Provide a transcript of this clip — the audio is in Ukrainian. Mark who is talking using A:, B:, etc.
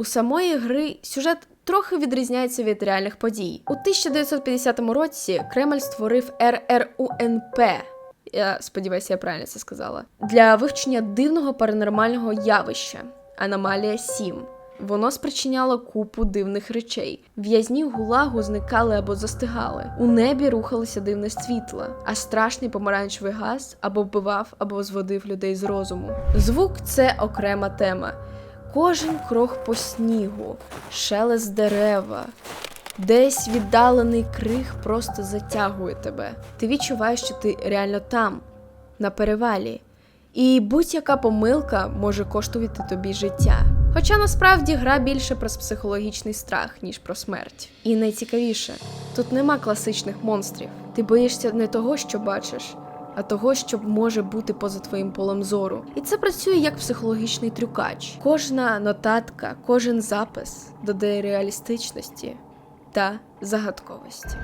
A: У самої гри сюжет трохи відрізняється від реальних подій. У 1950 році Кремль створив РРУНП. Я сподіваюся, я правильно це сказала. Для вивчення дивного паранормального явища аномалія 7. Воно спричиняло купу дивних речей. В'язні гулагу зникали або застигали. У небі рухалося дивне світло, а страшний помаранчевий газ або вбивав, або зводив людей з розуму. Звук це окрема тема. Кожен крок по снігу, шелест дерева, десь віддалений крик просто затягує тебе. Ти відчуваєш, що ти реально там, на перевалі. І будь-яка помилка може коштувати тобі життя. Хоча насправді гра більше про психологічний страх, ніж про смерть. І найцікавіше, тут нема класичних монстрів. Ти боїшся не того, що бачиш, а того, що може бути поза твоїм полем зору. І це працює як психологічний трюкач. Кожна нотатка, кожен запис додає реалістичності та загадковості.